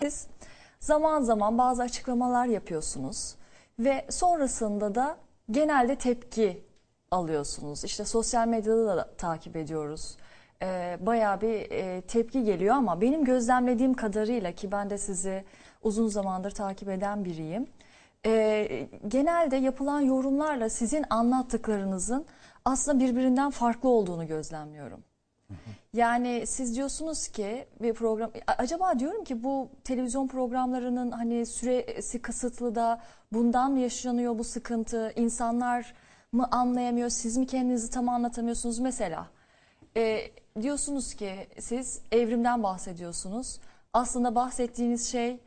Siz zaman zaman bazı açıklamalar yapıyorsunuz ve sonrasında da genelde tepki alıyorsunuz. İşte sosyal medyada da takip ediyoruz. Ee, bayağı bir e, tepki geliyor ama benim gözlemlediğim kadarıyla ki ben de sizi uzun zamandır takip eden biriyim. Ee, genelde yapılan yorumlarla sizin anlattıklarınızın aslında birbirinden farklı olduğunu gözlemliyorum. Yani siz diyorsunuz ki bir program acaba diyorum ki bu televizyon programlarının hani süresi kısıtlı da bundan mı yaşanıyor bu sıkıntı? İnsanlar mı anlayamıyor? Siz mi kendinizi tam anlatamıyorsunuz mesela? e, diyorsunuz ki siz evrimden bahsediyorsunuz. Aslında bahsettiğiniz şey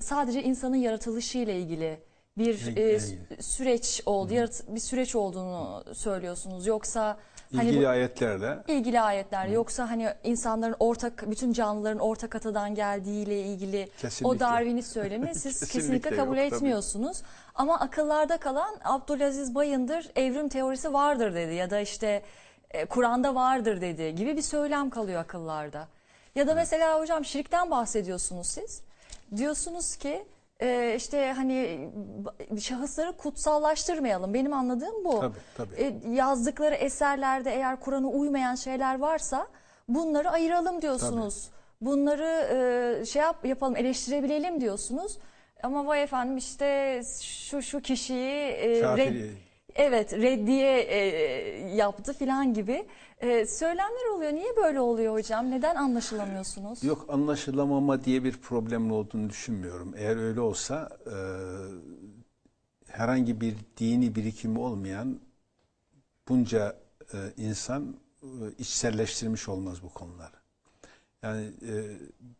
sadece insanın yaratılışı ile ilgili bir e, süreç oldu, yarat- bir süreç olduğunu söylüyorsunuz. Yoksa hani İlgili bu- ayetlerle ilgili ayetler yoksa hani insanların ortak bütün canlıların ortak atadan geldiği ile ilgili Kesinlikle. o Darwinist söylemi siz Kesinlikle kesinlikle yok, kabul tabii. etmiyorsunuz. Ama akıllarda kalan Abdülaziz Bayındır evrim teorisi vardır dedi ya da işte e, Kur'an'da vardır dedi gibi bir söylem kalıyor akıllarda. Ya da mesela hocam şirkten bahsediyorsunuz siz. Diyorsunuz ki e, işte hani şahısları kutsallaştırmayalım. Benim anladığım bu. Tabii, tabii. E, yazdıkları eserlerde eğer Kur'an'a uymayan şeyler varsa bunları ayıralım diyorsunuz. Bunları e, şey yap yapalım eleştirebilelim diyorsunuz. Ama vay efendim işte şu şu kişiyi e, evet reddiye e, yaptı filan gibi e, söylemler oluyor. Niye böyle oluyor hocam? Neden anlaşılamıyorsunuz? yok anlaşılamama diye bir problemin olduğunu düşünmüyorum. Eğer öyle olsa e, herhangi bir dini birikimi olmayan bunca e, insan e, içselleştirmiş olmaz bu konuları. Yani e,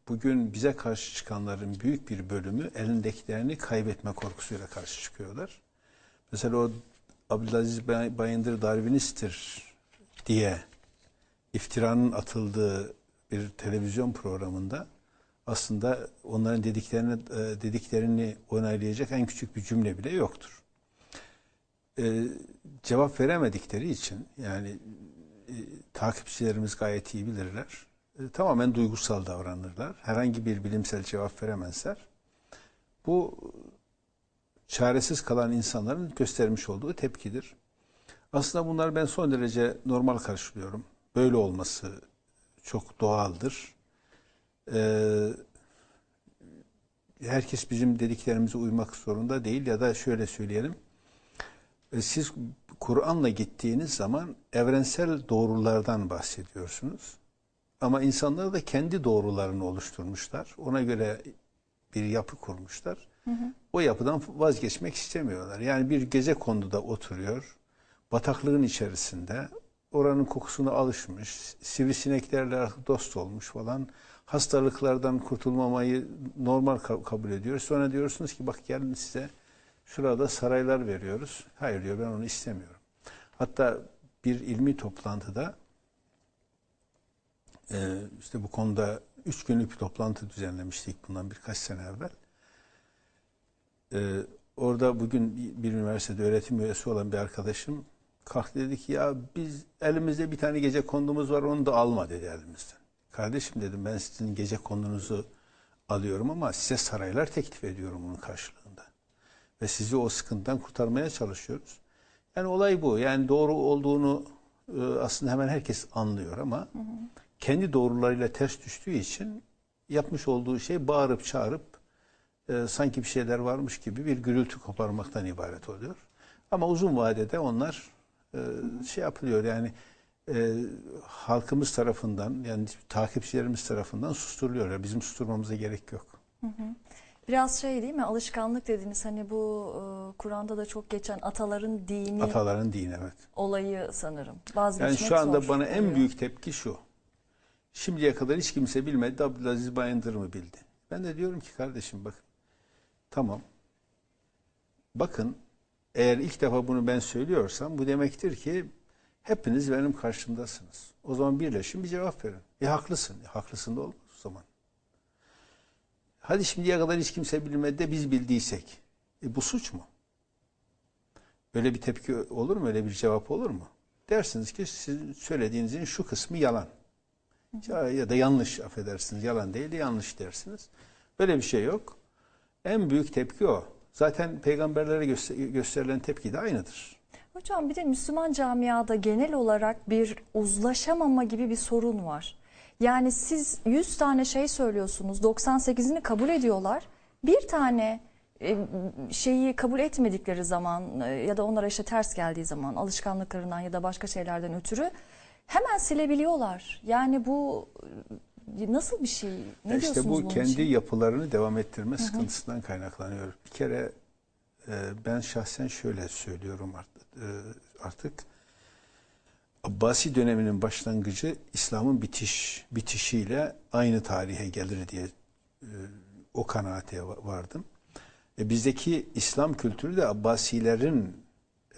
bugün bize karşı çıkanların büyük bir bölümü elindekilerini kaybetme korkusuyla karşı çıkıyorlar. Mesela o Abdülaziz Bay- Bayındır Darwinisttir diye iftiranın atıldığı bir televizyon programında aslında onların dediklerini e, dediklerini onaylayacak en küçük bir cümle bile yoktur. E, cevap veremedikleri için yani e, takipçilerimiz gayet iyi bilirler. E, tamamen duygusal davranırlar. Herhangi bir bilimsel cevap veremezler. Bu çaresiz kalan insanların göstermiş olduğu tepkidir. Aslında bunlar ben son derece normal karşılıyorum. Böyle olması çok doğaldır. Ee, herkes bizim dediklerimize uymak zorunda değil ya da şöyle söyleyelim. E, Siz Kur'an'la gittiğiniz zaman evrensel doğrulardan bahsediyorsunuz. Ama insanlar da kendi doğrularını oluşturmuşlar. Ona göre bir yapı kurmuşlar. O yapıdan vazgeçmek istemiyorlar. Yani bir gece konduda oturuyor. Bataklığın içerisinde oranın kokusuna alışmış. Sivrisineklerle artık dost olmuş falan. Hastalıklardan kurtulmamayı normal ka- kabul ediyor. Sonra diyorsunuz ki bak gelin size şurada saraylar veriyoruz. Hayır diyor ben onu istemiyorum. Hatta bir ilmi toplantıda işte bu konuda üç günlük bir toplantı düzenlemiştik bundan birkaç sene evvel. Ee, orada bugün bir- bir üniversitede öğretim üyesi olan bir arkadaşım kalktı dedi ki ya biz elimizde bir tane gece kondumuz var onu da alma dedi elimizden. Kardeşim dedim ben sizin gece kondunuzu alıyorum ama size saraylar teklif ediyorum bunun karşılığında. Ve sizi o sıkıntıdan kurtarmaya çalışıyoruz. Yani olay bu. Yani doğru olduğunu e, aslında hemen herkes anlıyor ama kendi doğrularıyla ters düştüğü için yapmış olduğu şey bağırıp çağırıp e, sanki bir şeyler varmış gibi bir gürültü koparmaktan ibaret oluyor. Ama uzun vadede onlar e, şey yapılıyor yani e, halkımız tarafından yani takipçilerimiz tarafından susturuluyor. Bizim susturmamıza gerek yok. Biraz şey değil mi alışkanlık dediğiniz hani bu e, Kur'an'da da çok geçen ataların dini Ataların dini evet. olayı sanırım. Vazgeçmek Yani şu anda zor bana en oluyor. büyük tepki şu. Şimdiye kadar hiç kimse bilmedi. Abdülaziz Bayındır mı bildi? Ben de diyorum ki kardeşim bakın. Tamam. Bakın eğer ilk defa bunu ben söylüyorsam bu demektir ki hepiniz benim karşımdasınız. O zaman birleşin bir cevap verin. E haklısın. E, haklısın da olmaz o zaman. Hadi şimdiye kadar hiç kimse bilmedi de biz bildiysek. E bu suç mu? Böyle bir tepki olur mu? Öyle bir cevap olur mu? Dersiniz ki sizin söylediğinizin şu kısmı yalan. Ya, ya da yanlış affedersiniz. Yalan değil de yanlış dersiniz. Böyle bir şey yok. En büyük tepki o. Zaten peygamberlere göster- gösterilen tepki de aynıdır. Hocam bir de Müslüman camiada genel olarak bir uzlaşamama gibi bir sorun var. Yani siz 100 tane şey söylüyorsunuz, 98'ini kabul ediyorlar. Bir tane e, şeyi kabul etmedikleri zaman e, ya da onlara işte ters geldiği zaman alışkanlıklarından ya da başka şeylerden ötürü hemen silebiliyorlar. Yani bu nasıl bir şey? Ne Ya diyorsunuz işte bu kendi için? yapılarını devam ettirme sıkıntısından kaynaklanıyor. Bir kere e, ben şahsen şöyle söylüyorum artık. e, artık Abbasi döneminin başlangıcı İslam'ın bitiş bitişiyle aynı tarihe gelir diye e, o kanaate va- vardım. E, bizdeki İslam kültürü de Abbasilerin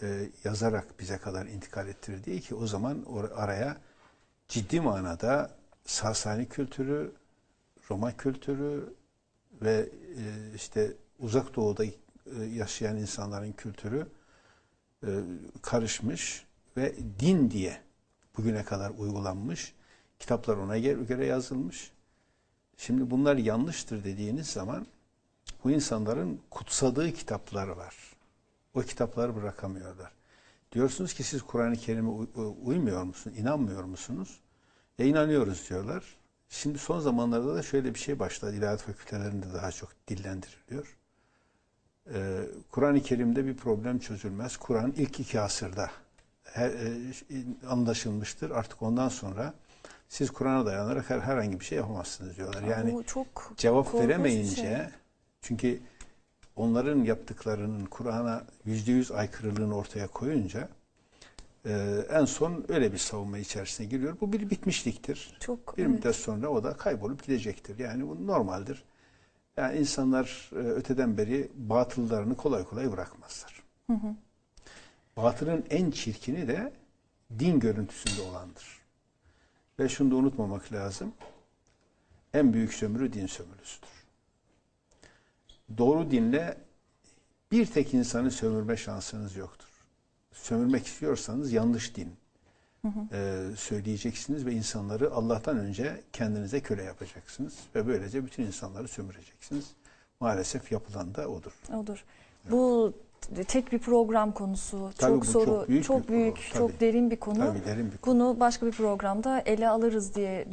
e, yazarak bize kadar intikal ettirdiği ki o zaman or- araya ciddi manada Sasani kültürü, Roma kültürü ve e, işte uzak doğuda e, yaşayan insanların kültürü e, karışmış ve din diye bugüne kadar uygulanmış. Kitaplar ona göre yazılmış. Şimdi bunlar yanlıştır dediğiniz zaman bu insanların kutsadığı kitaplar var. O kitapları bırakamıyorlar. Diyorsunuz ki siz Kur'an-ı Kerim'e uy- uy- uymuyor musunuz, inanmıyor musunuz? E inanıyoruz diyorlar. Şimdi son zamanlarda da şöyle bir şey başladı. İlahiyat fakültelerinde daha çok dillendiriliyor. Ee, Kur'an-ı Kerim'de bir problem çözülmez. Kur'an ilk iki asırda her, e, anlaşılmıştır. Artık ondan sonra siz Kur'an'a dayanarak her, herhangi bir şey yapamazsınız diyorlar. Yani bu çok cevap veremeyince şey. çünkü onların yaptıklarının Kur'an'a yüzde yüz aykırılığını ortaya koyunca e, en son öyle bir savunma içerisine giriyor. Bu bir bitmişliktir. çok Bir evet. müddet sonra o da kaybolup gidecektir. Yani bu normaldir. Yani insanlar e, öteden beri batıllarını kolay kolay bırakmazlar. Batılın en çirkini de din görüntüsünde olandır. Ve şunu da unutmamak lazım. En büyük sömürü din sömürüsüdür. Doğru dinle bir tek insanı sömürme şansınız yoktur. Sömürmek istiyorsanız yanlış din e, söyleyeceksiniz ve insanları Allah'tan önce kendinize köle yapacaksınız ve böylece bütün insanları sömüreceksiniz. Maalesef yapılan da odur. Odur. Bu tek bir program konusu. Tabii çok soru, çok büyük çok büyük, çok derin bir konu. Tabii derin bir konu. Bunu başka bir programda ele alırız diye